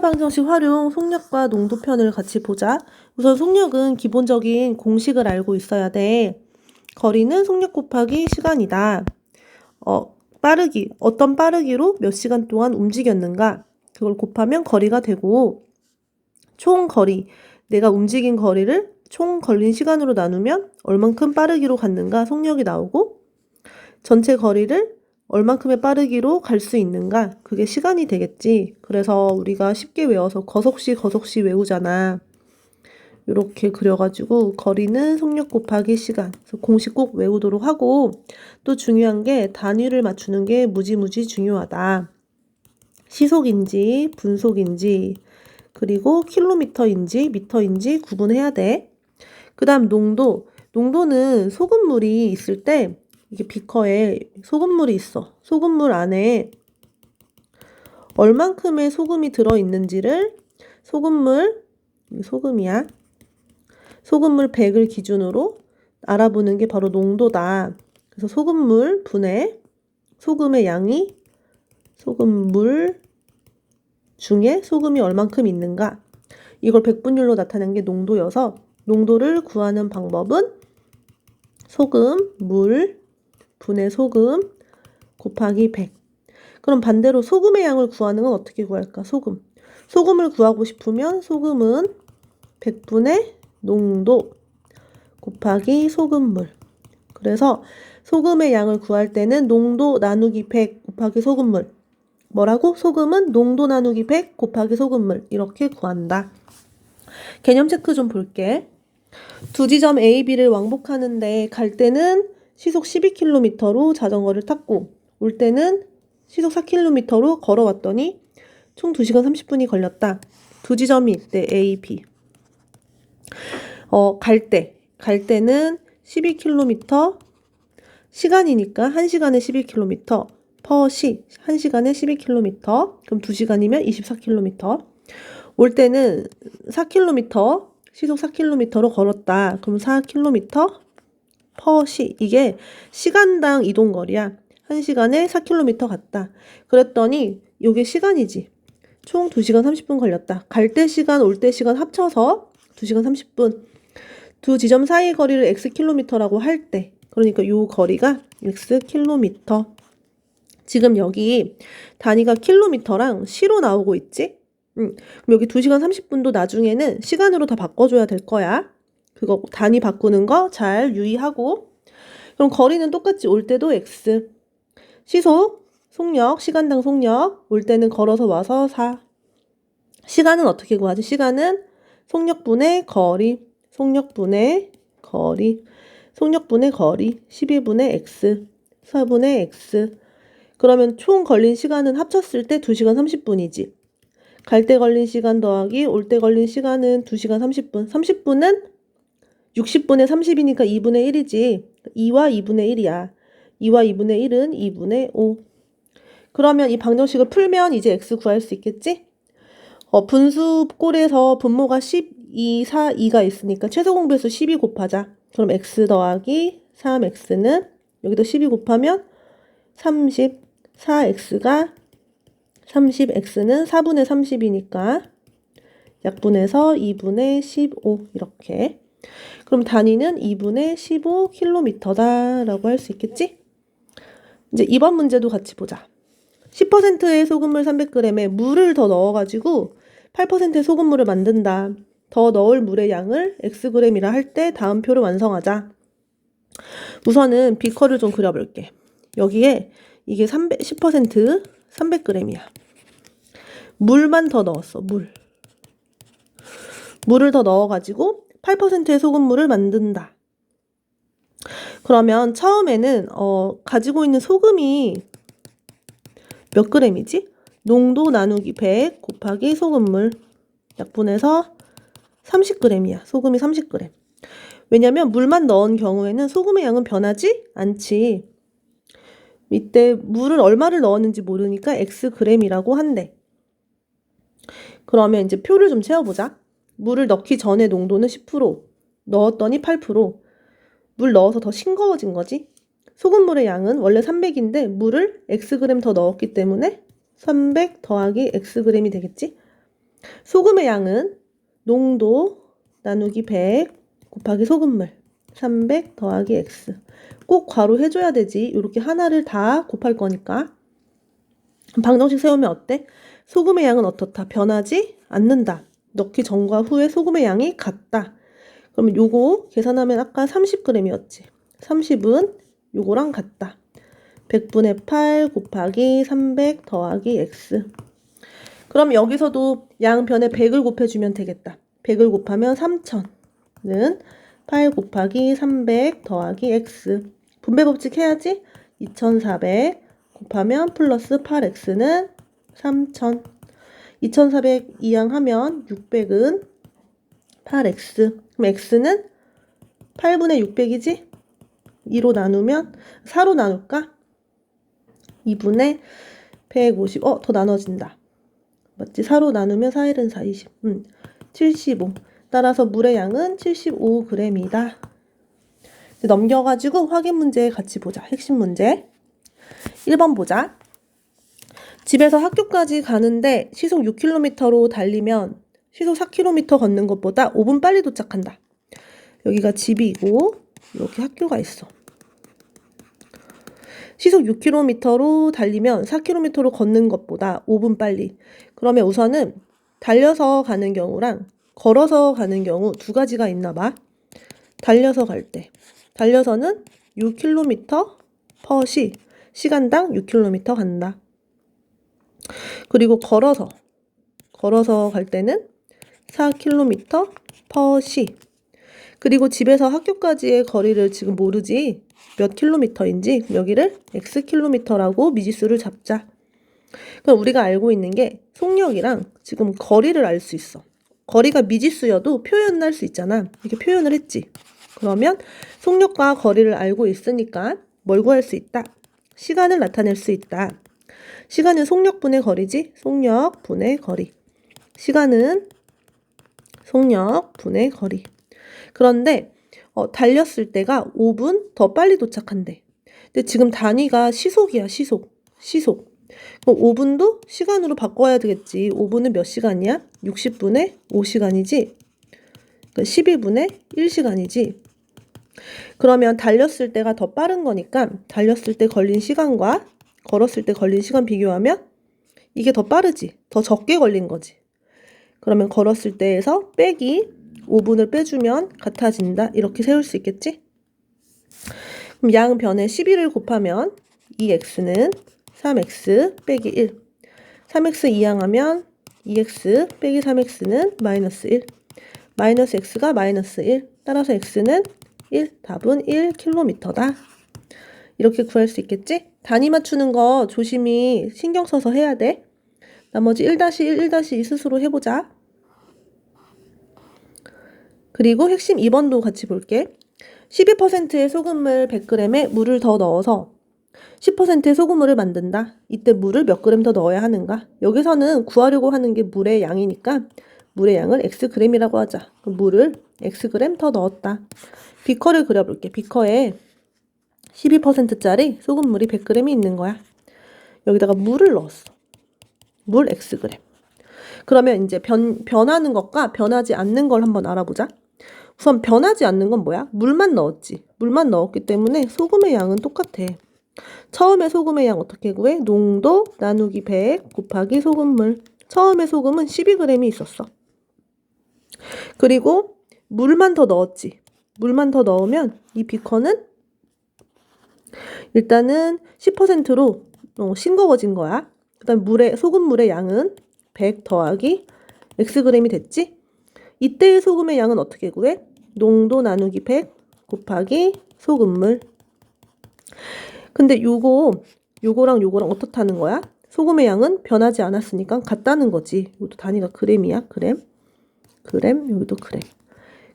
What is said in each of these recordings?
방정식 활용 속력과 농도 편을 같이 보자. 우선 속력은 기본적인 공식을 알고 있어야 돼. 거리는 속력 곱하기 시간이다. 어, 빠르기. 어떤 빠르기로 몇 시간 동안 움직였는가? 그걸 곱하면 거리가 되고, 총 거리. 내가 움직인 거리를 총 걸린 시간으로 나누면 얼만큼 빠르기로 갔는가 속력이 나오고, 전체 거리를 얼만큼의 빠르기로 갈 수 있는가? 그게 시간이 되겠지. 그래서 우리가 쉽게 외워서 거석시 거석시 외우잖아. 이렇게 그려가지고 거리는 속력 곱하기 시간. 그래서 공식 꼭 외우도록 하고 또 중요한 게 단위를 맞추는 게 무지무지 중요하다. 시속인지 분속인지 그리고 킬로미터인지 미터인지 구분해야 돼. 그 다음 농도. 농도는 소금물이 있을 때 이게 비커에 소금물이 있어. 소금물 안에 얼만큼의 소금이 들어있는지를 소금물, 소금이야. 소금물 100을 기준으로 알아보는 게 바로 농도다. 그래서 소금물 분해, 소금의 양이 소금물 중에 소금이 얼만큼 있는가. 이걸 백분율로 나타낸 게 농도여서 농도를 구하는 방법은 소금, 물, 분의 소금 곱하기 100. 그럼 반대로 소금의 양을 구하는 건 어떻게 구할까? 소금. 소금을 구하고 싶으면 소금은 100분의 농도 곱하기 소금물. 그래서 소금의 양을 구할 때는 농도 나누기 100 곱하기 소금물. 뭐라고? 소금은 농도 나누기 100 곱하기 소금물. 이렇게 구한다. 개념 체크 좀 볼게. 두 지점 A, B를 왕복하는데 갈 때는 시속 12km로 자전거를 탔고 올 때는 시속 4km로 걸어왔더니 총 2시간 30분이 걸렸다. 두 지점이 있대 A, B. 어, 갈 때. 갈 때는 12km 시간이니까 1시간에 12km 퍼시 1시간에 12km 그럼 2시간이면 24km 올 때는 4km 시속 4km로 걸었다. 그럼 4km 퍼시 이게 시간당 이동 거리야. 1시간에 4km 갔다. 그랬더니 이게 시간이지. 총 2시간 30분 걸렸다. 갈 때 시간, 올 때 시간 합쳐서 2시간 30분. 두 지점 사이 거리를 x킬로미터라고 할 때. 그러니까 요 거리가 x킬로미터. 지금 여기 단위가 킬로미터랑 시로 나오고 있지? 응. 그럼 여기 2시간 30분도 나중에는 시간으로 다 바꿔줘야 될 거야. 그거 단위 바꾸는 거 잘 유의하고. 그럼 거리는 똑같이 올 때도 x. 시속, 속력, 시간당 속력. 올 때는 걸어서 와서 4. 시간은 어떻게 구하지? 시간은 속력분의 거리. 속력분의 거리. 속력분의 거리. 12분의 x. 4분의 x. 그러면 총 걸린 시간은 합쳤을 때 2시간 30분이지. 갈 때 걸린 시간 더하기 올 때 걸린 시간은 2시간 30분. 30분은 60분의 30이니까 2분의 1이지. 2와 2분의 1이야. 2와 2분의 1은 2분의 5. 그러면 이 방정식을 풀면 이제 x 구할 수 있겠지? 어, 분수 꼴에서 분모가 12, 4, 2가 있으니까 최소 공배수 12 곱하자. 그럼 x 더하기 3x는 여기도 12 곱하면 30, 4x가 30x는 4분의 30이니까 약분해서 2분의 15 이렇게 그럼 단위는 2분의 15km다라고 할 수 있겠지? 이제 이번 문제도 같이 보자. 10%의 소금물 300g에 물을 더 넣어가지고 8%의 소금물을 만든다. 더 넣을 물의 양을 xg이라 할 때 다음 표를 완성하자. 우선은 비커를 좀 그려볼게. 여기에 이게 300, 10% 300g이야. 물만 더 넣었어, 물. 물을 더 넣어가지고 8%의 소금물을 만든다. 그러면 처음에는 어, 가지고 있는 소금이 몇 그램이지? 농도 나누기 100 곱하기 소금물 약분해서 30g이야. 소금이 30g. 왜냐면 물만 넣은 경우에는 소금의 양은 변하지 않지. 이때 물을 얼마를 넣었는지 모르니까 xg이라고 한대. 그러면 이제 표를 좀 채워보자. 물을 넣기 전에 농도는 10%, 넣었더니 8%. 물 넣어서 더 싱거워진 거지. 소금물의 양은 원래 300인데 물을 xg 더 넣었기 때문에 300 더하기 xg이 되겠지? 소금의 양은 농도 나누기 100 곱하기 소금물 300 더하기 x. 꼭 괄호 해줘야 되지. 이렇게 하나를 다 곱할 거니까. 방정식 세우면 어때? 소금의 양은 어떻다? 변하지 않는다. 넣기 전과 후에 소금의 양이 같다. 그러면 요거 계산하면 아까 30g이었지. 30은 요거랑 같다. 100분의 8 곱하기 300 더하기 x. 그럼 여기서도 양변에 100을 곱해주면 되겠다. 100을 곱하면 3000은 8 곱하기 300 더하기 x. 분배 법칙 해야지. 2400 곱하면 플러스 8x는 3000. 2400 이항 하면 600은 8x. 그럼 x는 8분의 600이지? 2로 나누면 4로 나눌까? 2분의 150. 어, 더 나눠진다. 맞지? 4로 나누면 4, 1은 4, 20. 음, 75. 따라서 물의 양은 75g이다. 넘겨가지고 확인 문제 같이 보자. 핵심 문제. 1번 보자. 집에서 학교까지 가는데 시속 6km로 달리면 시속 4km 걷는 것보다 5분 빨리 도착한다. 여기가 집이고 이렇게 학교가 있어. 시속 6km로 달리면 4km로 걷는 것보다 5분 빨리. 그러면 우선은 달려서 가는 경우랑 걸어서 가는 경우 두 가지가 있나 봐. 달려서 갈 때. 달려서는 6km per 시. 시간당 6km 간다. 그리고 걸어서. 걸어서 갈 때는 4km per 시. 그리고 집에서 학교까지의 거리를 지금 모르지 몇 킬로미터인지 여기를 x 킬로미터라고 미지수를 잡자. 그럼 우리가 알고 있는 게 속력이랑 지금 거리를 알 수 있어. 거리가 미지수여도 표현을 할수 있잖아. 이렇게 표현을 했지. 그러면 속력과 거리를 알고 있으니까 뭘 구할 수 있다? 시간을 나타낼 수 있다. 시간은 속력분의 거리지? 속력분의 거리. 시간은 속력분의 거리. 그런데 어, 달렸을 때가 5분 더 빨리 도착한대. 근데 지금 단위가 시속이야, 시속. 시속. 그럼 5분도 시간으로 바꿔야 되겠지. 5분은 몇 시간이야? 60분의 5시간이지. 그러니까 12분의 1시간이지. 그러면 달렸을 때가 더 빠른 거니까 달렸을 때 걸린 시간과 걸었을 때 걸린 시간 비교하면 이게 더 빠르지. 더 적게 걸린 거지. 그러면 걸었을 때에서 빼기 5분을 빼주면 같아진다. 이렇게 세울 수 있겠지? 그럼 양 변에 11을 곱하면 2x는 3x 빼기 1. 3x 이항하면 2x 빼기 3x는 마이너스 1. 마이너스 x가 마이너스 1. 따라서 x는 1. 답은 1km다. 이렇게 구할 수 있겠지? 단위 맞추는 거 조심히 신경 써서 해야 돼. 나머지 1-1, 1-2 스스로 해보자. 그리고 핵심 2번도 같이 볼게. 12%의 소금물 100g에 물을 더 넣어서 10%의 소금물을 만든다. 이때 물을 몇 그램 더 넣어야 하는가? 여기서는 구하려고 하는 게 물의 양이니까 물의 양을 xg이라고 하자. 물을 xg 더 넣었다. 비커를 그려볼게. 비커에 12%짜리 소금물이 100g이 있는 거야. 여기다가 물을 넣었어. 물 xg. 그러면 이제 변, 변하는 것과 변하지 않는 걸 한번 알아보자. 우선 변하지 않는 건 뭐야? 물만 넣었지. 물만 넣었기 때문에 소금의 양은 똑같아. 처음에 소금의 양 어떻게 구해? 농도 나누기 100 곱하기 소금물. 처음에 소금은 12g이 있었어. 그리고 물만 더 넣었지. 물만 더 넣으면 이 비커는 일단은 10%로 어, 싱거워진 거야. 그다음 물의 소금 물의 양은 100 더하기 xg이 됐지? 이때의 소금의 양은 어떻게 구해? 농도 나누기 100 곱하기 소금물. 근데 요거 요거랑 요거랑 어떻다는 거야? 소금의 양은 변하지 않았으니까 같다는 거지. 이것도 단위가 그램이야. 그램. 그램. 여기도 그램.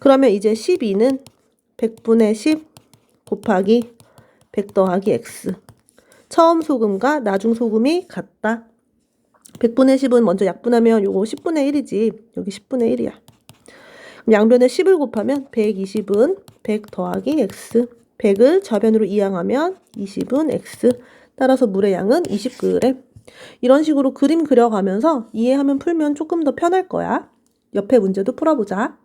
그러면 이제 12는 100분의 10 곱하기 100 더하기 x. 처음 소금과 나중 소금이 같다. 100분의 10은 먼저 약분하면 요거 10분의 1이지. 여기 10분의 1이야. 양변에 10을 곱하면 120은 100 더하기 x. 100을 저변으로 이항하면 20은 x. 따라서 물의 양은 20g. 이런 식으로 그림 그려가면서 이해하면 풀면 조금 더 편할 거야. 옆에 문제도 풀어보자.